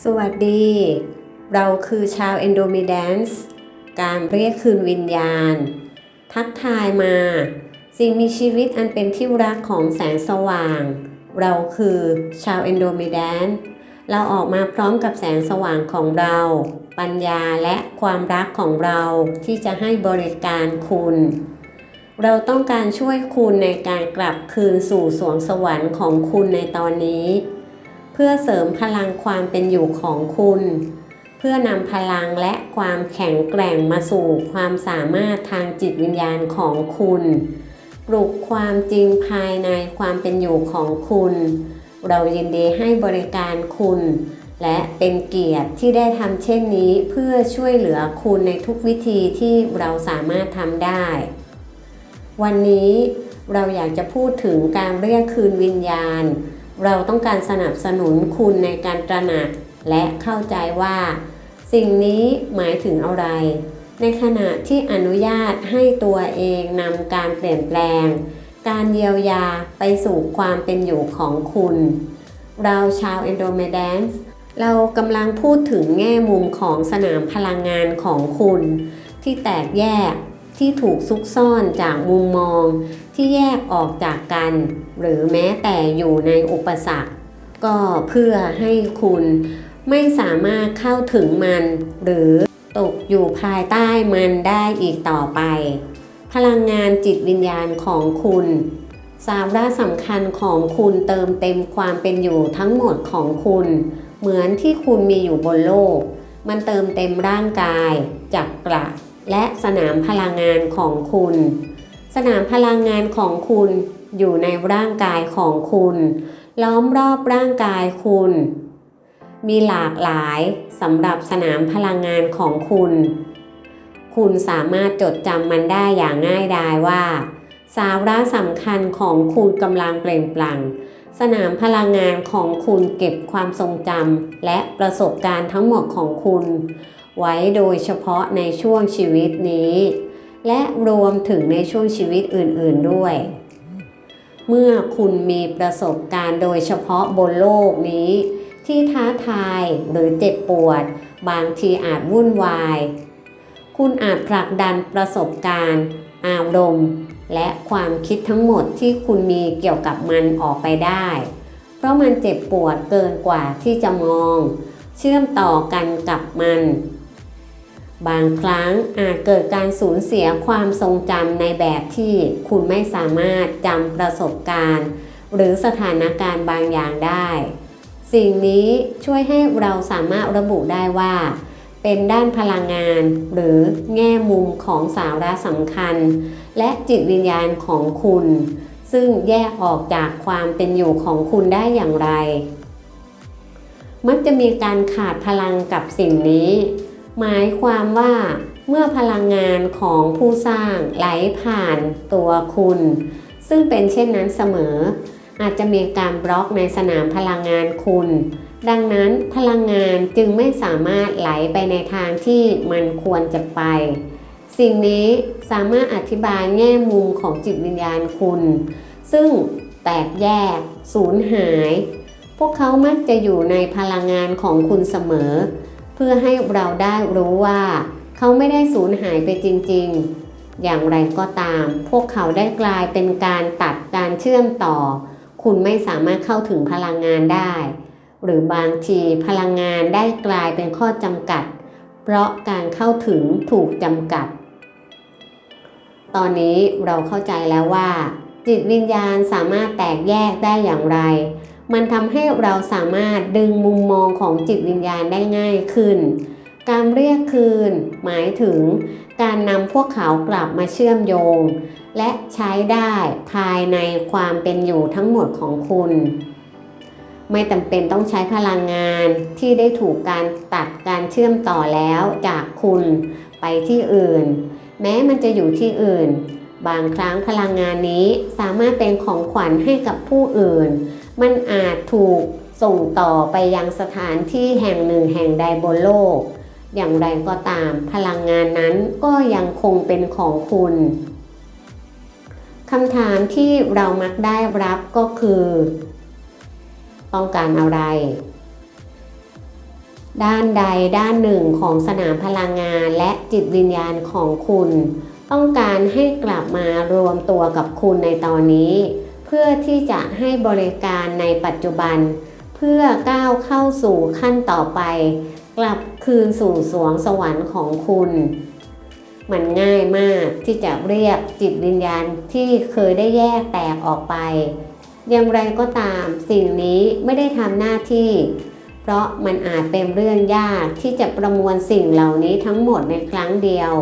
สวัสดี เราคือชาวเอนโดมิแดนซ์การเรียกคืนวิญญาณ ทักทายมา สิ่งมีชีวิตอันเป็นที่รักของแสงสว่าง เราคือชาวเอนโดมิแดนซ์เราออกมาพร้อมกับแสงสว่างของเรา ปัญญาและความรักของเราที่จะให้บริการคุณ เราต้องการช่วยคุณในการกลับคืนสู่สวงสวรรค์ของคุณในตอนนี้ เพื่อเสริมพลังความเป็นอยู่ของคุณ เพื่อนำพลังและความแข็งแกร่งมาสู่ความสามารถทางจิตวิญญาณของคุณ ปลุกความจริงภายในความเป็นอยู่ของคุณ เรายินดีให้บริการคุณ และเป็นเกียรติที่ได้ทำเช่นนี้เพื่อช่วยเหลือคุณในทุกวิธีที่เราสามารถทำได้ วันนี้เราอยากจะพูดถึงการเรียกคืนวิญญาณ เราต้องการสนับสนุนคุณในการตระหนักและเข้าใจว่า สิ่งนี้หมายถึงอะไร ในขณะที่อนุญาตให้ตัวเองนำการเปลี่ยนแปลง การเยียวยาไปสู่ความเป็นอยู่ของคุณ เราชาวเอนโดเมดนซ์เรากำลังพูดถึงแง่มุมของสนามพลังงานของคุณ ที่แตกแยกที่ถูกซุกซ่อนจากมุมมอง ที่แยกออกจากกัน หรือแม้แต่อยู่ในอุปสรรค ก็เพื่อให้คุณไม่สามารถเข้าถึงมัน หรือตกอยู่ภายใต้มันได้อีกต่อไป พลังงานจิตวิญญาณของคุณสาระสำคัญของคุณเติมเต็มความเป็นอยู่ทั้งหมดของคุณ เหมือนที่คุณมีอยู่บนโลก มันเติมเต็มร่างกาย จักระและสนามพลังงานของคุณ สนามพลังงานของคุณอยู่ในร่างกายของคุณ ล้อมรอบร่างกายคุณ มีหลากหลายสำหรับสนามพลังงานของคุณ คุณสามารถจดจำมันได้อย่างง่ายดายว่า สาระสำคัญของคุณกำลังเปล่งปลั่งสนามพลังงานของคุณเก็บความทรงจำและประสบการณ์ทั้งหมดของคุณ ไว้โดยเฉพาะในช่วงชีวิตนี้ และรวมถึงในช่วงชีวิตอื่นๆด้วย เมื่อคุณมีประสบการณ์โดยเฉพาะบนโลกนี้ ที่ท้าทายหรือเจ็บปวด บางทีอาจวุ่นวาย คุณอาจผลักดันประสบการณ์ อารมณ์ และความคิดทั้งหมดที่คุณมีเกี่ยวกับมันออกไปได้ เพราะมันเจ็บปวดเกินกว่าที่จะมอง เชื่อมต่อกันกับมัน บางครั้งอาจเกิดการสูญเสียความทรงจำในแบบที่คุณไม่สามารถจำประสบการณ์ หรือสถานการณ์บางอย่างได้ สิ่งนี้ช่วยให้เราสามารถระบุได้ว่า เป็นด้านพลังงาน หรือแง่มุมของสาระสำคัญ และจิตวิญญาณของคุณ ซึ่งแยกออกจากความเป็นอยู่ของคุณได้อย่างไร มักจะมีการขาดพลังกับสิ่งนี้ หมายความว่าเมื่อพลังงานของผู้สร้างไหลผ่านตัวคุณ ซึ่งเป็นเช่นนั้นเสมอ อาจจะมีการบล็อกในสนามพลังงานคุณ ดังนั้นพลังงานจึงไม่สามารถไหลไปในทางที่มันควรจะไป สิ่งนี้สามารถอธิบายแง่มุมของจิตวิญญาณคุณ ซึ่งแตกแยก สูญหาย พวกเขามักจะอยู่ในพลังงานของคุณเสมอ พื่อให้เราได้รู้ว่า เขาไม่ได้สูญหายไปจริงๆ อย่างไรก็ตาม พวกเขาได้กลายเป็นการตัดการเชื่อมต่อ คุณไม่สามารถเข้าถึงพลังงานได้ หรือบางทีพลังงานได้กลายเป็นข้อจำกัด เพราะการเข้าถึงถูกจำกัด ตอนนี้เราเข้าใจแล้วว่า จิตวิญญาณสามารถแตกแยกได้อย่างไร มันทำให้เราสามารถดึงมุมมองของจิตวิญญาณได้ง่ายขึ้น การเรียกคืน หมายถึงการนำพวกเขากลับมาเชื่อมโยง และใช้ได้ภายในความเป็นอยู่ทั้งหมดของคุณ ไม่จำเป็นต้องใช้พลังงานที่ได้ถูกการตัดการเชื่อมต่อแล้วจากคุณไปที่อื่น แม้มันจะอยู่ที่อื่น บางครั้งพลังงานนี้สามารถเป็นของขวัญให้กับผู้อื่น มันอาจถูกส่งต่อไปยังสถานที่แห่งหนึ่งแห่งใดบนโลก อย่างไรก็ตามพลังงานนั้นก็ยังคงเป็นของคุณคำถามที่เรามักได้รับก็คือ ต้องการอะไร ด้านใดด้านหนึ่งของสนามพลังงานและจิตวิญญาณของคุณ ต้องการให้กลับมารวมตัวกับคุณในตอนนี้ พื่อที่จะให้บริการในปัจจุบัน เพื่อก้าวเข้าสู่ขั้นต่อไป กลับคืนสู่สวงสวรรค์ของคุณ มันง่ายมากที่จะเรียกจิตวิญญาณที่เคยได้แยกแตกออกไป อย่างไรก็ตามสิ่งนี้ไม่ได้ทำหน้าที่ เพราะมันอาจเป็นเรื่องยากที่จะประมวลสิ่งเหล่านี้ทั้งหมดในครั้งเดียว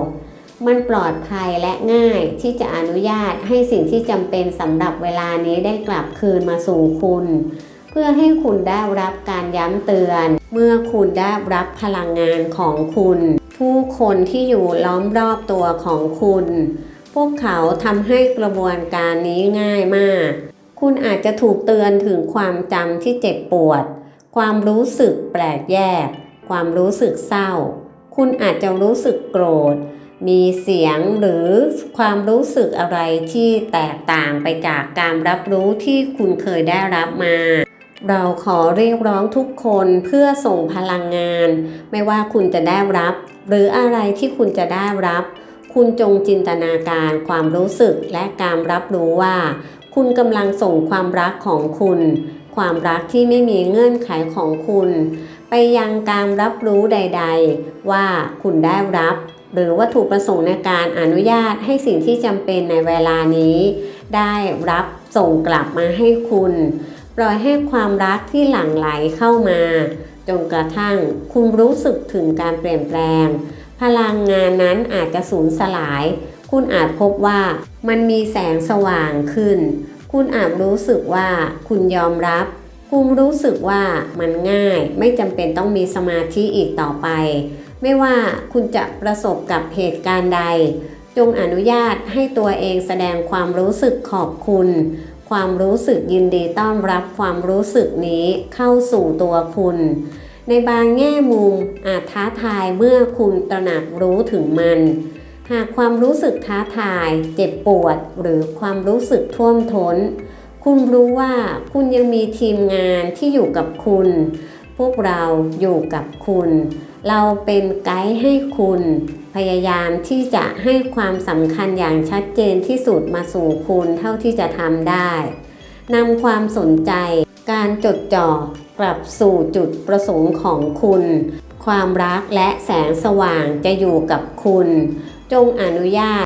มันปลอดภัยและง่ายที่จะอนุญาตให้สิ่งที่จำเป็นสำหรับเวลานี้ได้กลับคืนมาสู่คุณ เพื่อให้คุณได้รับการย้ำเตือน เมื่อคุณได้รับพลังงานของคุณ ผู้คนที่อยู่ล้อมรอบตัวของคุณ พวกเขาทำให้กระบวนการนี้ง่ายมาก คุณอาจจะถูกเตือนถึงความจำที่เจ็บปวด ความรู้สึกแปลกแยก ความรู้สึกเศร้า คุณอาจจะรู้สึกโกรธ มีเสียงหรือความรู้สึกอะไรที่แตกต่างไปจากการรับรู้ที่คุณเคยได้รับมา เราขอเรียกร้องทุกคนเพื่อส่งพลังงาน ไม่ว่าคุณจะได้รับ หรืออะไรที่คุณจะได้รับ คุณจงจินตนาการความรู้สึกและการรับรู้ว่า คุณกำลังส่งความรักของคุณ ความรักที่ไม่มีเงื่อนไขของคุณ ไปยังการรับรู้ใด ๆ ว่าคุณได้รับ หรือวัตถุประสงค์ในการอนุญาตให้สิ่งที่จำเป็นในเวลานี้ ได้รับส่งกลับมาให้คุณ ปล่อยให้ความรักที่หลั่งไหลเข้ามา จนกระทั่งคุณรู้สึกถึงการเปลี่ยนแปลง พลังงานนั้นอาจจะสูญสลาย คุณอาจพบว่ามันมีแสงสว่างขึ้น คุณอาจรู้สึกว่าคุณยอมรับ คุณรู้สึกว่ามันง่าย ไม่จำเป็นต้องมีสมาธิอีกต่อไป ไม่ว่าคุณจะประสบกับเหตุการณ์ใด จงอนุญาตให้ตัวเองแสดงความรู้สึกขอบคุณ ความรู้สึกยินดีต้อนรับความรู้สึกนี้เข้าสู่ตัวคุณ ในบางแง่มุมอาจท้าทายเมื่อคุณตระหนักรู้ถึงมัน หากความรู้สึกท้าทาย เจ็บปวด หรือความรู้สึกท่วมทน้น คุณรู้ว่าคุณยังมีทีมงานที่อยู่กับคุณ พวกเราอยู่กับคุณ เราเป็นไกด์ให้คุณ พยายามที่จะให้ความสำคัญอย่างชัดเจนที่สุดมาสู่คุณเท่าที่จะทำได้นำความสนใจการจดจ่อกลับสู่จุดประสงค์ของคุณ ความรักและแสงสว่างจะอยู่กับคุณ จงอนุญาต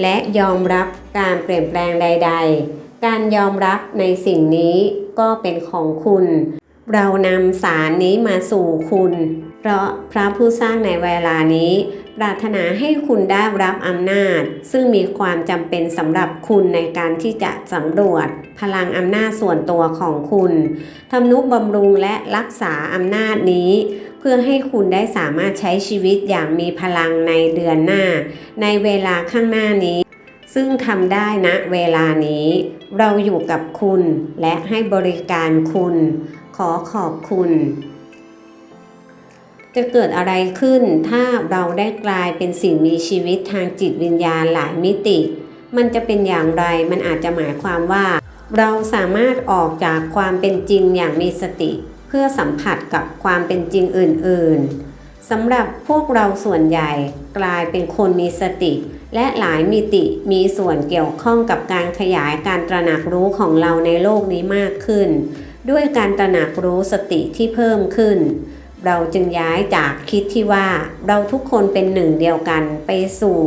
และยอมรับการเปลี่ยนแปลงใด ๆ การยอมรับในสิ่งนี้ก็เป็นของคุณ เรานำสารนี้มาสู่คุณ เพราะพระผู้สร้างในเวลานี้ ปรารถนาให้คุณได้รับอำนาจ ซึ่งมีความจำเป็นสำหรับคุณในการที่จะสำรวจ พลังอำนาจส่วนตัวของคุณทำนุบำรุงและรักษาอำนาจนี้เพื่อให้คุณได้สามารถใช้ชีวิตอย่างมีพลังในเดือนหน้า ในเวลาข้างหน้านี้ ซึ่งทำได้ณเวลานี้ เราอยู่กับคุณและให้บริการคุณ ขอขอบคุณ จะเกิดอะไรขึ้นถ้าเราได้กลายเป็นสิ่งมีชีวิตทางจิตวิญญาณหลายมิติ มันจะเป็นอย่างไรมันอาจจะหมายความว่า เราสามารถออกจากความเป็นจริงอย่างมีสติ เพื่อสัมผัสกับความเป็นจริงอื่น ๆสำหรับพวกเราส่วนใหญ่กลายเป็นคนมีสติ และหลายมิติมีส่วนเกี่ยวข้องกับการขยายการตระหนักรู้ของเราในโลกนี้มากขึ้น ด้วยการตระหนักรู้สติที่เพิ่มขึ้น เราจึงย้ายจากคิดที่ว่าเราทุกคนเป็นหนึ่งเดียวกันไปสู่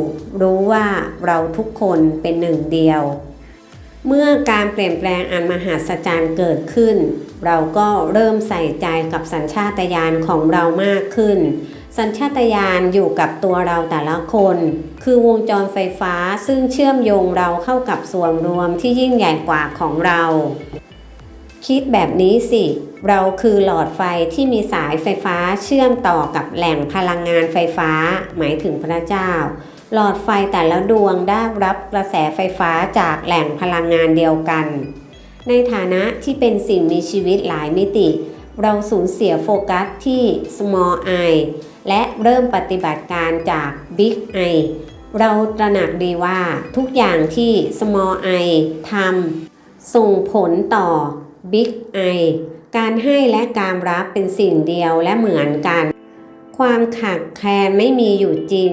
รู้ว่าเราทุกคนเป็นหนึ่งเดียว เมื่อการเปลี่ยนแปลงอันมหัศจรรย์เกิดขึ้น เราก็เริ่มใส่ใจกับสัญชาตญาณของเรามากขึ้น สัญชาตญาณอยู่กับตัวเราแต่ละคน คือวงจรไฟฟ้าซึ่งเชื่อมโยงเราเข้ากับส่วนรวมที่ยิ่งใหญ่กว่าของเรา คิดแบบนี้สิ เราคือหลอดไฟที่มีสายไฟฟ้าเชื่อมต่อกับแหล่งพลังงานไฟฟ้า หมายถึงพระเจ้า หลอดไฟแต่ละดวงได้รับกระแสไฟฟ้าจากแหล่งพลังงานเดียวกัน ในฐานะที่เป็นสิ่งมีชีวิตหลายมิติ เราสูญเสียโฟกัสที่ small i และเริ่มปฏิบัติการจาก big I เราตระหนักดีว่าทุกอย่างที่ small i ทำส่งผลต่อ Big I การให้และการรับเป็นสิ่งเดียวและเหมือนกัน ความขาดแคลนไม่มีอยู่จริง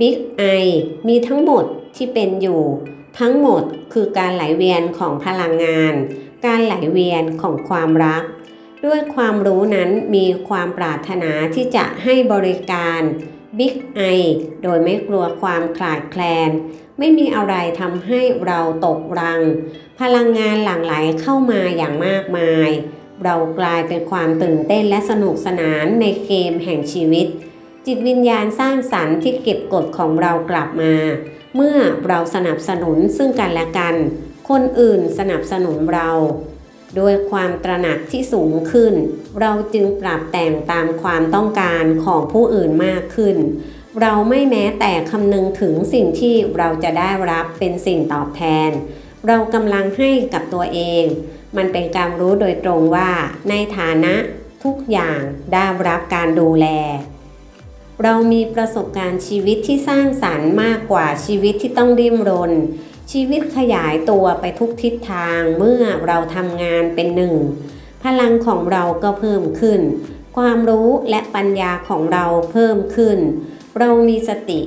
Big I มีทั้งหมดที่เป็นอยู่ ทั้งหมดคือการไหลเวียนของพลังงาน การไหลเวียนของความรัก ด้วยความรู้นั้นมีความปรารถนาที่จะให้บริการ Big I โดยไม่กลัวความขลาดแคลน ไม่มีอะไรทำให้เราตกรัง พลังงานหลั่งไหลเข้ามาอย่างมากมาย เรากลายเป็นความตื่นเต้นและสนุกสนานในเกมแห่งชีวิต จิตวิญญาณสร้างสรรค์ที่เก็บกดของเรากลับมา เมื่อเราสนับสนุนซึ่งกันและกัน คนอื่นสนับสนุนเรา ด้วยความตระหนักที่สูงขึ้น เราจึงปรับแต่งตามความต้องการของผู้อื่นมากขึ้น เราไม่แม้แต่คำนึงถึงสิ่งที่เราจะได้รับเป็นสิ่งตอบแทน เรากำลังให้กับตัวเอง มันเป็นการรู้โดยตรงว่า ในฐานะทุกอย่างได้รับการดูแล เรามีประสบการณ์ชีวิตที่สร้างสรรค์มากกว่าชีวิตที่ต้องดิ้นรน ชีวิตขยายตัวไปทุกทิศทางเมื่อเราทำงานเป็นหนึ่ง พลังของเราก็เพิ่มขึ้น ความรู้และปัญญาของเราเพิ่มขึ้น เรามีสติ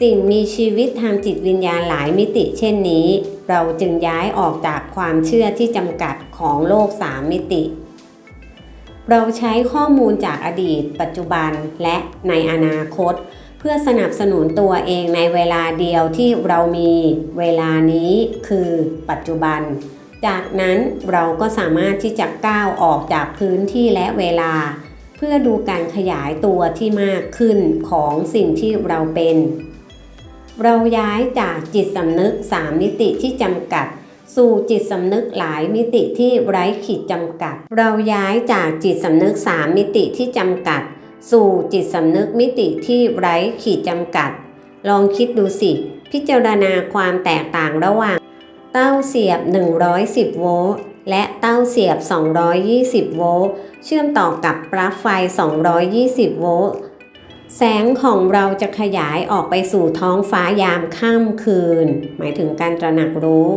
สิ่งมีชีวิตทางจิตวิญญาณหลายมิติเช่นนี้ เราจึงย้ายออกจากความเชื่อที่จำกัดของโลกสามมิติ เราใช้ข้อมูลจากอดีต ปัจจุบันและในอนาคต เพื่อสนับสนุนตัวเองในเวลาเดียวที่เรามีเวลานี้คือปัจจุบัน จากนั้นเราก็สามารถที่จะก้าวออกจากพื้นที่และเวลา เพื่อดูการขยายตัวที่มากขึ้นของสิ่งที่เราเป็น เราย้ายจากจิตสำนึกสามมิติที่จำกัด สู่จิตสำนึกหลายมิติที่ไร้ขีดจำกัด เราย้ายจากจิตสำนึกสามมิติที่จำกัด สู่จิตสำนึกมิติที่ไร้ขีดจำกัด ลองคิดดูสิ พิจารณาความแตกต่างระหว่าง เต้าเสียบ 110 โวลต์และเต้าเสียบ 220 โวลต์เชื่อมต่อกับปลั๊กไฟ 220 โวลต์แสงของเราจะขยายออกไปสู่ท้องฟ้ายามค่ำคืน หมายถึงการตระหนักรู้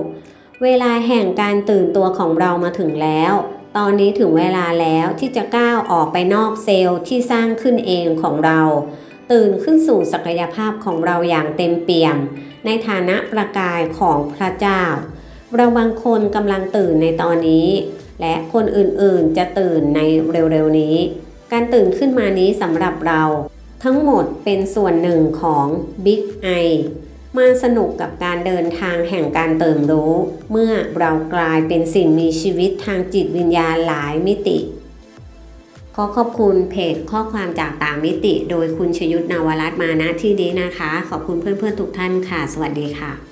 เวลาแห่งการตื่นตัวของเรามาถึงแล้ว ตอนนี้ถึงเวลาแล้วที่จะก้าวออกไปนอกเซลล์ที่สร้างขึ้นเองของเรา ตื่นขึ้นสู่ศักยภาพของเราอย่างเต็มเปี่ยม ในฐานะประกายของพระเจ้า เราบางคนกำลังตื่นในตอนนี้ และคนอื่นๆจะตื่นในเร็วๆนี้ การตื่นขึ้นมานี้สำหรับเรา ทั้งหมดเป็นส่วนหนึ่งของ Big I มาสนุกกับการเดินทางแห่งการเติมรู้ เมื่อเรากลายเป็นสิ่งมีชีวิตทางจิตวิญญาณหลายมิติขอขอบคุณเพจข้อความจากต่างมิติ โดยคุณชยุทธนาวรัตน์มาณที่นี้นะคะ ขอบคุณเพื่อนๆทุกท่านค่ะ สวัสดีค่ะ